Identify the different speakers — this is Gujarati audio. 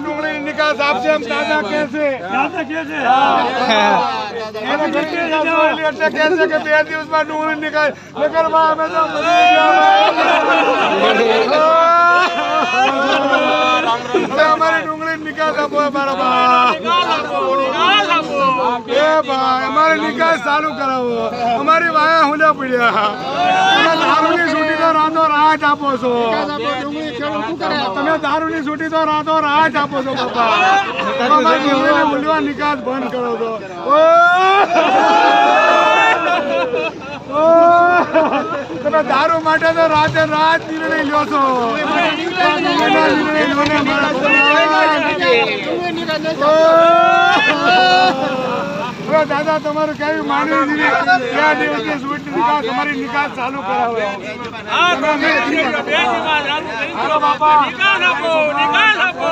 Speaker 1: ડુંગળી નિકાસ આપશે એમ દાદા નિકાસ નકર અમે અમારી ડુંગળી નિકાસ આપો બરાબર અમારે નિકાસ ચાલુ કરાવો. અમારી વાયા હુંડા પડ્યા તમે દારૂની છૂટી તો રાતો રાત આપો છો. તમે દારૂની છૂટી તો રાતો રાત આપો છો બાપા. બોલવા નિકાસ બંધ કરો! તમે દારૂ માટે તો રાતે રાત નિર્ણય લ્યો છો. નિર્ણય લ્યો ને મારા દાદા તમારું કેવી માનવી ક્યાં દિવસે નિકાસ તમારી નિકાસ ચાલુ કરાવો.
Speaker 2: હાલો બાપા. નિકાલ આપો નિકાલ આપો.